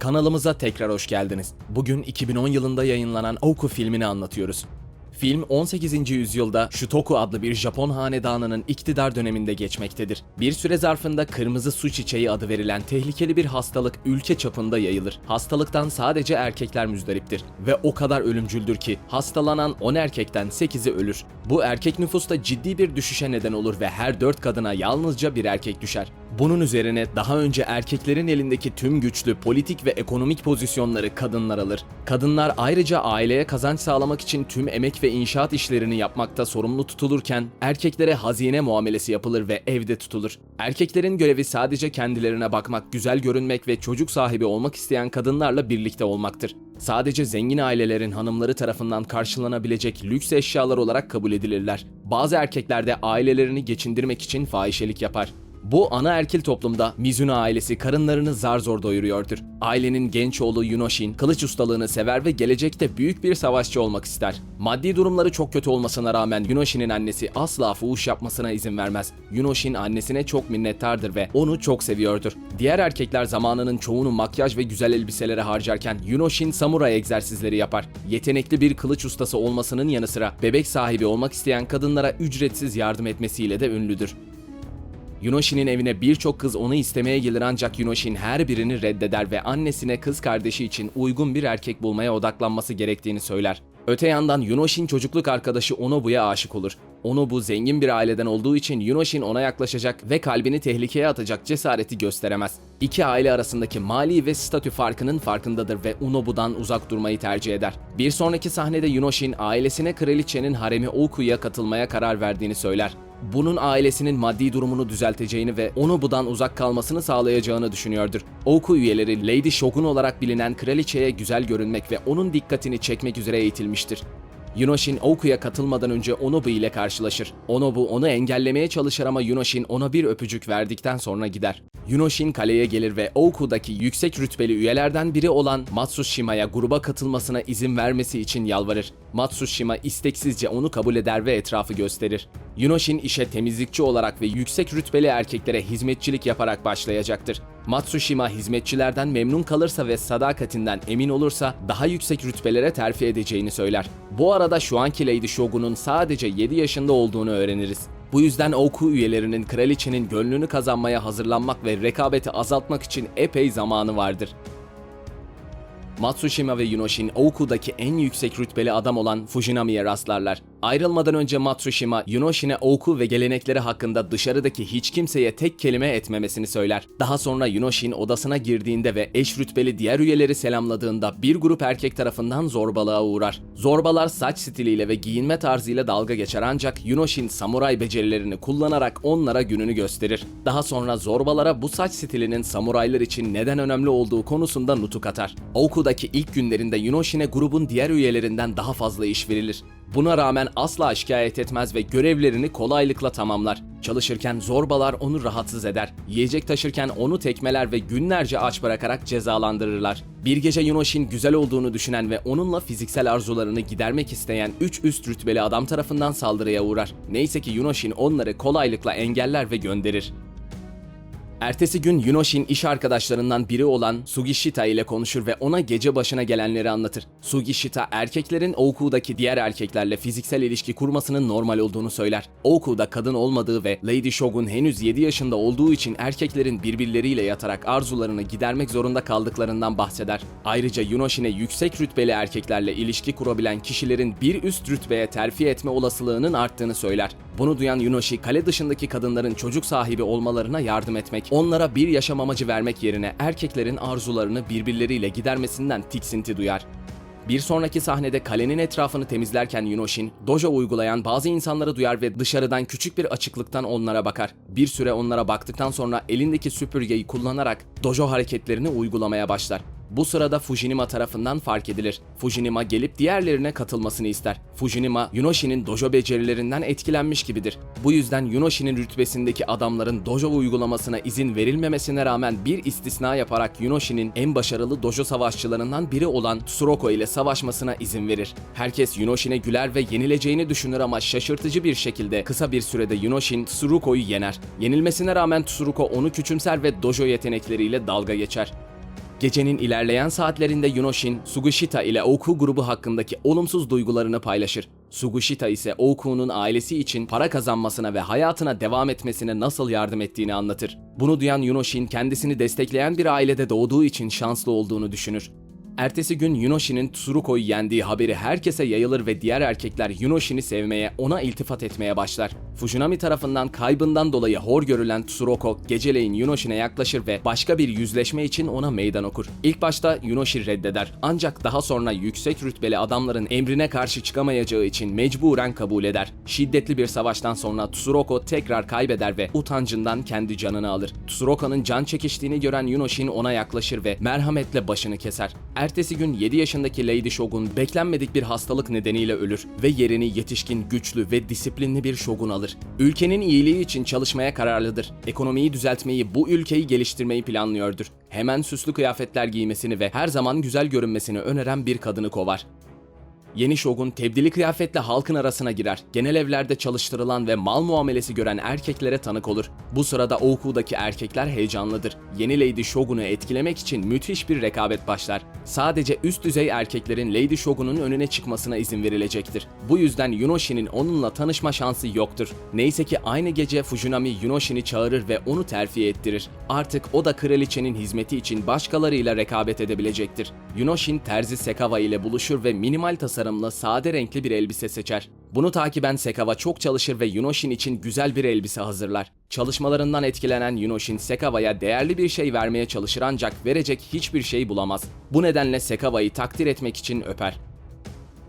Kanalımıza tekrar hoş geldiniz. Bugün 2010 yılında yayınlanan Oku filmini anlatıyoruz. Film 18. yüzyılda Shutoku adlı bir Japon hanedanının iktidar döneminde geçmektedir. Bir süre zarfında kırmızı su çiçeği adı verilen tehlikeli bir hastalık ülke çapında yayılır. Hastalıktan sadece erkekler müzdariptir ve o kadar ölümcüldür ki hastalanan 10 erkekten 8'i ölür. Bu erkek nüfusta ciddi bir düşüşe neden olur ve her 4 kadına yalnızca bir erkek düşer. Bunun üzerine daha önce erkeklerin elindeki tüm güçlü politik ve ekonomik pozisyonları kadınlar alır. Kadınlar ayrıca aileye kazanç sağlamak için tüm emek ve inşaat işlerini yapmakta sorumlu tutulurken erkeklere hazine muamelesi yapılır ve evde tutulur. Erkeklerin görevi sadece kendilerine bakmak, güzel görünmek ve çocuk sahibi olmak isteyen kadınlarla birlikte olmaktır. Sadece zengin ailelerin hanımları tarafından karşılanabilecek lüks eşyalar olarak kabul edilirler. Bazı erkekler de ailelerini geçindirmek için fahişelik yapar. Bu ana erkil toplumda Mizuno ailesi karınlarını zar zor doyuruyordur. Ailenin genç oğlu Yunoshin kılıç ustalığını sever ve gelecekte büyük bir savaşçı olmak ister. Maddi durumları çok kötü olmasına rağmen Yunoshin'in annesi asla fuhuş yapmasına izin vermez. Yunoshin annesine çok minnettardır ve onu çok seviyordur. Diğer erkekler zamanının çoğunu makyaj ve güzel elbiselere harcarken Yunoshin samuray egzersizleri yapar. Yetenekli bir kılıç ustası olmasının yanı sıra bebek sahibi olmak isteyen kadınlara ücretsiz yardım etmesiyle de ünlüdür. Yunoshin'in evine birçok kız onu istemeye gelir ancak Yunoshin her birini reddeder ve annesine kız kardeşi için uygun bir erkek bulmaya odaklanması gerektiğini söyler. Öte yandan Yunoshin çocukluk arkadaşı Onobu'ya aşık olur. Onobu zengin bir aileden olduğu için Yunoshin ona yaklaşacak ve kalbini tehlikeye atacak cesareti gösteremez. İki aile arasındaki mali ve statü farkının farkındadır ve Onobu'dan uzak durmayı tercih eder. Bir sonraki sahnede Yunoshin ailesine kraliçenin haremi Oku'ya katılmaya karar verdiğini söyler bunun ailesinin maddi durumunu düzelteceğini ve onu budan uzak kalmasını sağlayacağını düşünüyordur. Oku üyeleri Lady Shogun olarak bilinen kraliçeye güzel görünmek ve onun dikkatini çekmek üzere eğitilmiştir. Yunoshin Oku'ya katılmadan önce Onobu ile karşılaşır. Onobu onu engellemeye çalışır ama Yunoshin ona bir öpücük verdikten sonra gider. Yunoshin kaleye gelir ve Oku'daki yüksek rütbeli üyelerden biri olan Matsushima'ya gruba katılmasına izin vermesi için yalvarır. Matsushima isteksizce onu kabul eder ve etrafı gösterir. Yunoshin işe temizlikçi olarak ve yüksek rütbeli erkeklere hizmetçilik yaparak başlayacaktır. Matsushima hizmetçilerden memnun kalırsa ve sadakatinden emin olursa daha yüksek rütbelere terfi edeceğini söyler. Bu arada şu anki Lady Shogun'un sadece 7 yaşında olduğunu öğreniriz. Bu yüzden Oku üyelerinin kraliçenin gönlünü kazanmaya hazırlanmak ve rekabeti azaltmak için epey zamanı vardır. Matsushima ve Yunoshin Oku'daki en yüksek rütbeli adam olan Fujinami'ye rastlarlar. Ayrılmadan önce Matsushima, Yunoshin'e Oku ve gelenekleri hakkında dışarıdaki hiç kimseye tek kelime etmemesini söyler. Daha sonra Yunoshin odasına girdiğinde ve eş rütbeli diğer üyeleri selamladığında bir grup erkek tarafından zorbalığa uğrar. Zorbalar saç stiliyle ve giyinme tarzıyla dalga geçer ancak Yunoshin samuray becerilerini kullanarak onlara gününü gösterir. Daha sonra zorbalara bu saç stilinin samuraylar için neden önemli olduğu konusunda nutuk atar. Oku'daki ilk günlerinde Yunoshin'e grubun diğer üyelerinden daha fazla iş verilir. Buna rağmen asla şikayet etmez ve görevlerini kolaylıkla tamamlar. Çalışırken zorbalar onu rahatsız eder. Yiyecek taşırken onu tekmeler ve günlerce aç bırakarak cezalandırırlar. Bir gece Yunoshin güzel olduğunu düşünen ve onunla fiziksel arzularını gidermek isteyen 3 üst rütbeli adam tarafından saldırıya uğrar. Neyse ki Yunoshin onları kolaylıkla engeller ve gönderir. Ertesi gün Yunoshin iş arkadaşlarından biri olan Sugishita ile konuşur ve ona gece başına gelenleri anlatır. Sugishita erkeklerin Oku'daki diğer erkeklerle fiziksel ilişki kurmasının normal olduğunu söyler. Oku'da kadın olmadığı ve Lady Shogun henüz 7 yaşında olduğu için erkeklerin birbirleriyle yatarak arzularını gidermek zorunda kaldıklarından bahseder. Ayrıca Yunoshin'e yüksek rütbeli erkeklerle ilişki kurabilen kişilerin bir üst rütbeye terfi etme olasılığının arttığını söyler. Bunu duyan Yunoshi kale dışındaki kadınların çocuk sahibi olmalarına yardım etmek, onlara bir yaşam amacı vermek yerine erkeklerin arzularını birbirleriyle gidermesinden tiksinti duyar. Bir sonraki sahnede kalenin etrafını temizlerken Yunoshin, dojo uygulayan bazı insanları duyar ve dışarıdan küçük bir açıklıktan onlara bakar. Bir süre onlara baktıktan sonra elindeki süpürgeyi kullanarak dojo hareketlerini uygulamaya başlar. Bu sırada Fujinima tarafından fark edilir. Fujinima gelip diğerlerine katılmasını ister. Fujinima, Yunoshi'nin dojo becerilerinden etkilenmiş gibidir. Bu yüzden Yunoshi'nin rütbesindeki adamların dojo uygulamasına izin verilmemesine rağmen bir istisna yaparak Yunoshi'nin en başarılı dojo savaşçılarından biri olan Tsuroko ile savaşmasına izin verir. Herkes Yunoshi'ne güler ve yenileceğini düşünür ama şaşırtıcı bir şekilde kısa bir sürede Yunoshin Tsuruko'yu yener. Yenilmesine rağmen Tsuruko onu küçümser ve dojo yetenekleriyle dalga geçer. Gecenin ilerleyen saatlerinde Yunoshin, Sugishita ile Oku grubu hakkındaki olumsuz duygularını paylaşır. Sugishita ise Oku'nun ailesi için para kazanmasına ve hayatına devam etmesine nasıl yardım ettiğini anlatır. Bunu duyan Yunoshin kendisini destekleyen bir ailede doğduğu için şanslı olduğunu düşünür. Ertesi gün Yunoshi'nin Tsuruko'yu yendiği haberi herkese yayılır ve diğer erkekler Yunoshi'ni sevmeye, ona iltifat etmeye başlar. Fujinami tarafından kaybından dolayı hor görülen Tsuroko geceleyin Yunoshi'ne yaklaşır ve başka bir yüzleşme için ona meydan okur. İlk başta Yunoshi reddeder ancak daha sonra yüksek rütbeli adamların emrine karşı çıkamayacağı için mecburen kabul eder. Şiddetli bir savaştan sonra Tsuroko tekrar kaybeder ve utancından kendi canını alır. Tsuroko'nun can çekiştiğini gören Yunoshin ona yaklaşır ve merhametle başını keser. Ertesi gün 7 yaşındaki Lady Shogun beklenmedik bir hastalık nedeniyle ölür ve yerini yetişkin, güçlü ve disiplinli bir shogun alır. Ülkenin iyiliği için çalışmaya kararlıdır. Ekonomiyi düzeltmeyi, bu ülkeyi geliştirmeyi planlıyordur. Hemen süslü kıyafetler giymesini ve her zaman güzel görünmesini öneren bir kadını kovar. Yeni Shogun tebdili kıyafetle halkın arasına girer. Genel evlerde çalıştırılan ve mal muamelesi gören erkeklere tanık olur. Bu sırada Oku'daki erkekler heyecanlıdır. Yeni Lady Shogun'u etkilemek için müthiş bir rekabet başlar. Sadece üst düzey erkeklerin Lady Shogun'un önüne çıkmasına izin verilecektir. Bu yüzden Yunoshi'nin onunla tanışma şansı yoktur. Neyse ki aynı gece Fujinami Yunoshi'ni çağırır ve onu terfi ettirir. Artık o da kraliçenin hizmeti için başkalarıyla rekabet edebilecektir. Yunoshin terzi Sekawa ile buluşur ve minimal tasarımlı sade renkli bir elbise seçer. Bunu takiben Sekawa çok çalışır ve Yunoshin için güzel bir elbise hazırlar. Çalışmalarından etkilenen Yunoshin Sekawa'ya değerli bir şey vermeye çalışır ancak verecek hiçbir şey bulamaz. Bu nedenle Sekawa'yı takdir etmek için öper.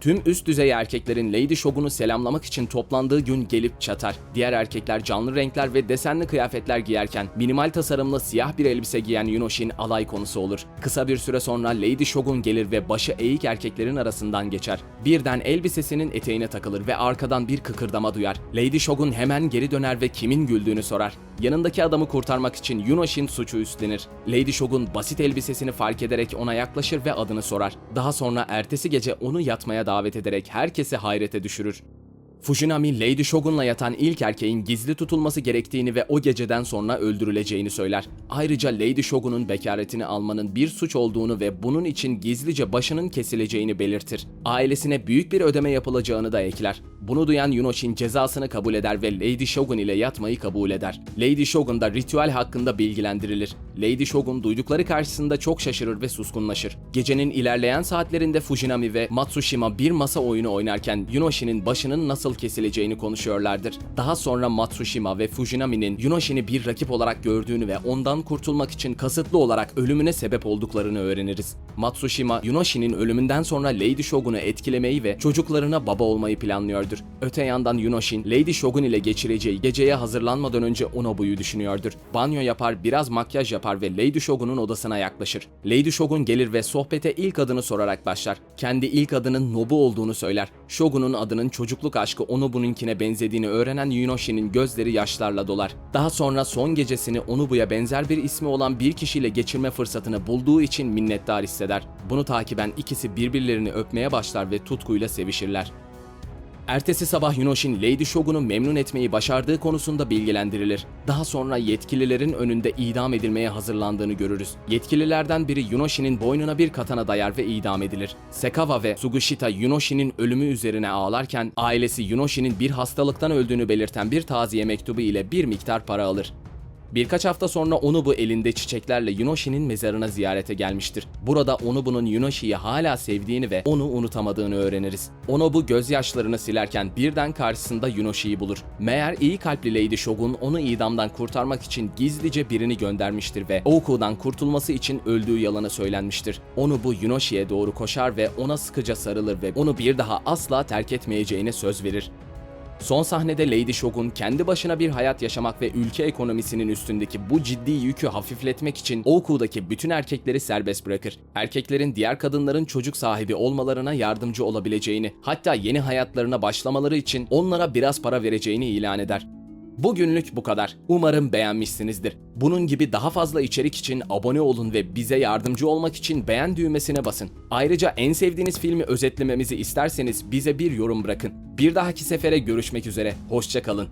Tüm üst düzey erkeklerin Lady Shogun'u selamlamak için toplandığı gün gelip çatar. Diğer erkekler canlı renkler ve desenli kıyafetler giyerken minimal tasarımlı siyah bir elbise giyen Yunoshin alay konusu olur. Kısa bir süre sonra Lady Shogun gelir ve başı eğik erkeklerin arasından geçer. Birden elbisesinin eteğine takılır ve arkadan bir kıkırdama duyar. Lady Shogun hemen geri döner ve kimin güldüğünü sorar. Yanındaki adamı kurtarmak için Yunoshin suçu üstlenir. Lady Shogun basit elbisesini fark ederek ona yaklaşır ve adını sorar. Daha sonra ertesi gece onu yatmaya davet ederek herkesi hayrete düşürür. Fujinami, Lady Shogun'la yatan ilk erkeğin gizli tutulması gerektiğini ve o geceden sonra öldürüleceğini söyler. Ayrıca Lady Shogun'un bekaretini almanın bir suç olduğunu ve bunun için gizlice başının kesileceğini belirtir. Ailesine büyük bir ödeme yapılacağını da ekler. Bunu duyan Yunoshin cezasını kabul eder ve Lady Shogun ile yatmayı kabul eder. Lady Shogun da ritüel hakkında bilgilendirilir. Lady Shogun duydukları karşısında çok şaşırır ve suskunlaşır. Gecenin ilerleyen saatlerinde Fujinami ve Matsushima bir masa oyunu oynarken Yunoshin'in başının nasıl kesileceğini konuşuyorlardır. Daha sonra Matsushima ve Fujinami'nin Yunoshin'i bir rakip olarak gördüğünü ve ondan kurtulmak için kasıtlı olarak ölümüne sebep olduklarını öğreniriz. Matsushima, Yunoshin'in ölümünden sonra Lady Shogun'u etkilemeyi ve çocuklarına baba olmayı planlıyordur. Öte yandan Yunoshin, Lady Shogun ile geçireceği geceye hazırlanmadan önce Onobu'yu düşünüyordur. Banyo yapar, biraz makyaj yapar ve Lady Shogun'un odasına yaklaşır. Lady Shogun gelir ve sohbete ilk adını sorarak başlar. Kendi ilk adının Nobu olduğunu söyler. Shogun'un adının çocukluk aşkı Onobu'nunkine benzediğini öğrenen Yunoshin'in gözleri yaşlarla dolar. Daha sonra son gecesini Onobu'ya benzer bir ismi olan bir kişiyle geçirme fırsatını bulduğu için minnettar hisseder. Bunu takiben ikisi birbirlerini öpmeye başlar ve tutkuyla sevişirler. Ertesi sabah Yunoshin, Lady Shogun'u memnun etmeyi başardığı konusunda bilgilendirilir. Daha sonra yetkililerin önünde idam edilmeye hazırlandığını görürüz. Yetkililerden biri Yunoshin'in boynuna bir katana dayar ve idam edilir. Sekawa ve Sugishita Yunoshin'in ölümü üzerine ağlarken ailesi Yunoshin'in bir hastalıktan öldüğünü belirten bir taziye mektubu ile bir miktar para alır. Birkaç hafta sonra Onubu elinde çiçeklerle Yunoshi'nin mezarına ziyarete gelmiştir. Burada Onubu'nun Yunoshi'yi hala sevdiğini ve onu unutamadığını öğreniriz. Onobu gözyaşlarını silerken birden karşısında Yunoshi'yi bulur. Meğer iyi kalpli Lady Shogun onu idamdan kurtarmak için gizlice birini göndermiştir ve Oku'dan kurtulması için öldüğü yalanı söylenmiştir. Onubu Yunoshi'ye doğru koşar ve ona sıkıca sarılır ve onu bir daha asla terk etmeyeceğine söz verir. Son sahnede Lady Shogun kendi başına bir hayat yaşamak ve ülke ekonomisinin üstündeki bu ciddi yükü hafifletmek için Oku'daki bütün erkekleri serbest bırakır. Erkeklerin diğer kadınların çocuk sahibi olmalarına yardımcı olabileceğini, hatta yeni hayatlarına başlamaları için onlara biraz para vereceğini ilan eder. Bugünlük bu kadar. Umarım beğenmişsinizdir. Bunun gibi daha fazla içerik için abone olun ve bize yardımcı olmak için beğen düğmesine basın. Ayrıca en sevdiğiniz filmi özetlememizi isterseniz bize bir yorum bırakın. Bir dahaki sefere görüşmek üzere. Hoşçakalın.